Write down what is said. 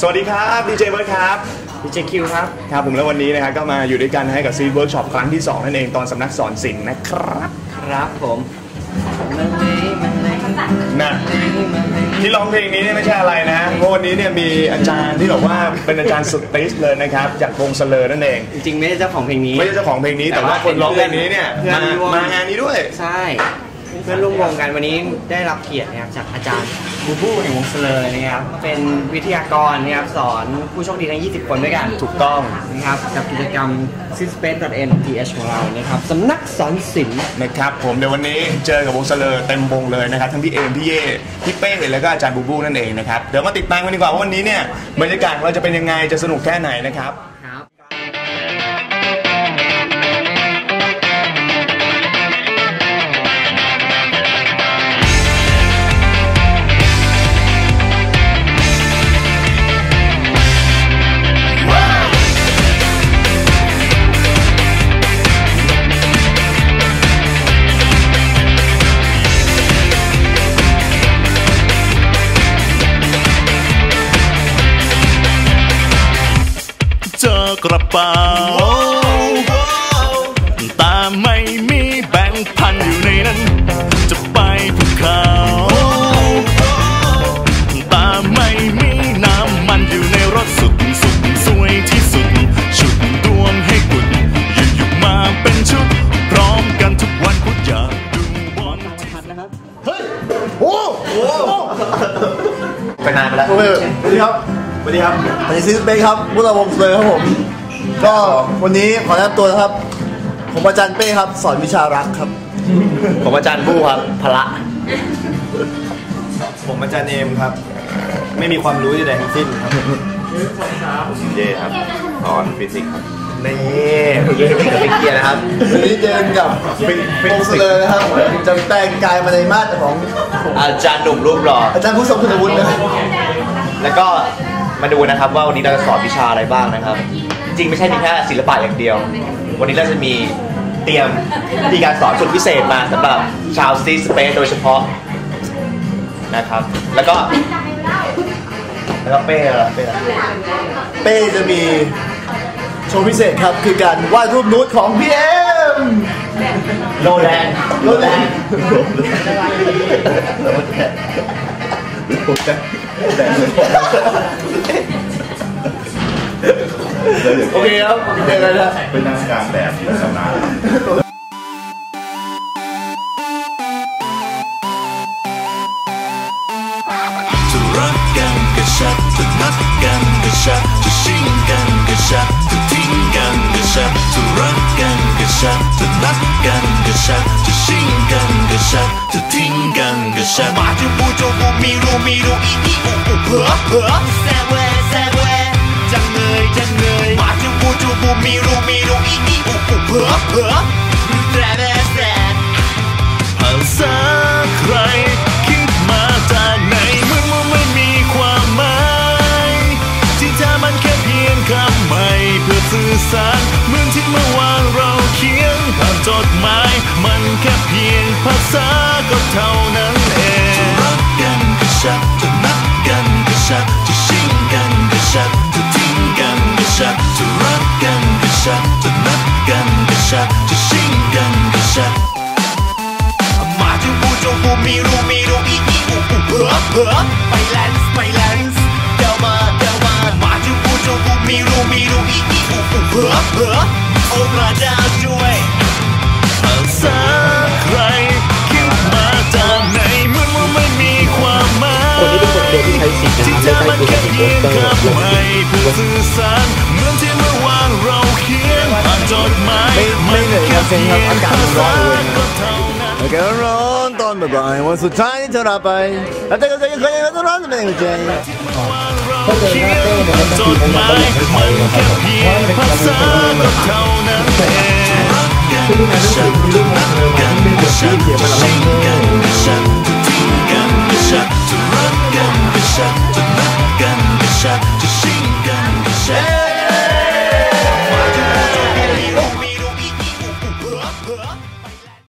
สวัสดีครับดีเจเบิร์ดครับดีเจคิวครับ ครับผมแล้ววันนี้นะครับก็มาอยู่ด้วยกันให้กับซีเวิร์กช็อปครั้งที่ 2 นั่นเองตอนสำนักสอนศิลป์นะครับ ครับผมมันเลยมันเลยมันนะเลยมันเลยที่ร้องเพลงนี้เนี่ยไม่ใช่อะไรนะเพราะวันนี้เนี่ยมีอาจารย์ที่บอกว่าเป็นอาจารย์สุดติสเลยนะครับจากวงเสลอนั่นเอง จริงๆไม่ใช่เจ้าของเพลงนี้ไม่ใช่เจ้าของเพลงนี้แต่ว่าคนร้องเพลงนี้เนี่ยเพื่อนมาร่วมมางานนี้ด้วย ใช่ เพื่อนร่วมวงกันวันนี้ได้รับเกียรตินะครับจากอาจารย์บูบูแห่งวงเสลอนะครับเป็นวิทยากรนะครับสอนผู้โชคดีทั้ง 20 คนด้วยกันถูกต้องนะครับกับกิจกรรม s i s p a c e n t h ของเรานะครับสำนักสอนศิลป์นะครับผมเดี๋ยววันนี้เจอกับวงเสลอเต็มวงเลยนะครับทั้งพี่เอมพี่เย่พี่เป้แล้วก็อาจารย์บูบูนั่นเองนะครับเดี๋ยวมาติดตามกันดีกว่าว่าวันนี้เนี่ยบรรยากาศของเราจะเป็นยังไงจะสนุกแค่ไหนนะครับ กระเป๋าแต่ไม่มีแบงค์พันอยู่ในนั้น จะไปภูเขาแต่ไม่มีน้ำมันอยู่ในรถสุดสุดสวยที่สุด ชุดดวงให้กุดอยู่อยู่มาเป็นชุด พร้อมกันทุกวันพุธอยากดูบอลไปนานไปแล้วโอเคสวัสดีครับส วัสดีครับอันนี้ซิสเบคครับมุลาวงศ์เลยครับผม ก็วันนี้ขอแนะนำตัวนะครับ ผมอาจารย์เป้ครับ สอนวิชารักครับ ผมอาจารย์บูครับ พละ ผมอาจารย์เอมครับ ไม่มีความรู้ใดๆทั้งสิ้นครับเย่ครับสอนฟิสิกส์ครับนี่เป็นเกียร์นะครับวันนี้เจอกับวงศ์เลยนะครับจะแต่งกายมาในมาตรของอาจารย์หนุ่มรูปหล่ออาจารย์ผู้ทรงคุณวุฒินะครับแล้วก็ มาดูนะครับว่าวันนี้เราจะสอนวิชาอะไรบ้างนะครับ จริงๆไม่ใช่มีแค่ศิลปะอย่างเดียว วันนี้เราจะมีเตรียมวิธีการสอนสุดพิเศษมาสำหรับชาวซีสเปซโดยเฉพาะนะครับ แล้วก็แล้วก็เป้อะไรเป้อะไรเป้จะมีโชว์พิเศษครับ คือการวาดรูปนูดของพี่เอ็มโลแลนด์โรแลนด์ โอเคครับเจอกันนะเป็นนักการแบบที่ชำนาญจะรักกันก็ชัดจะนัดกันก็ชัดจะชิงกันก็ชัดจะทิ้งกันก็ชัดจะรักกันก็ชัดจะนัดกันก็ชัดจะชิงกันก็ชัดจะทิ้งกัน ก็ชัดมาจูบูจูบูมีรูมีรูอีอีอูอูเผลอเผลอแซงเวแซงเวจังเลยจังเลยมาจูบูจูบูมีรูมีรูอีอีอูอูเผลอเผลอแซงแซงแซงภาษาใคร แค่เพียงภาษาก็เท่านั้นเองจะรักกันก็ชัดจะนัดกันก็ชัดจะชิงกันก็ชัดจะทิ้งกันก็ชัดจะรักกันก็ชัดจะนัดกันก็ชัดจะชิงกันก็ชัดมาจูบูจูบูมีรูมีรูอีอีอูอูเผลอเผลอ กับไม่ผู้สื่อสารเหมือนที่เมื่อวานเราเขียนผ่านจดหมายมันแค่เพียงภาษาก็เท่านั้นอากาศร้อนตอนบ่ายวันสุดท้ายที่เธอลาไปแล้วเธอก็จะเคยมาตลอดไม่ได้ใจเขียนจดหมายมันแค่เพียงภาษาก็เท่านั้นเองฉันจะรักกันฉันจะชิงกันฉันจะทิ้งกันฉัน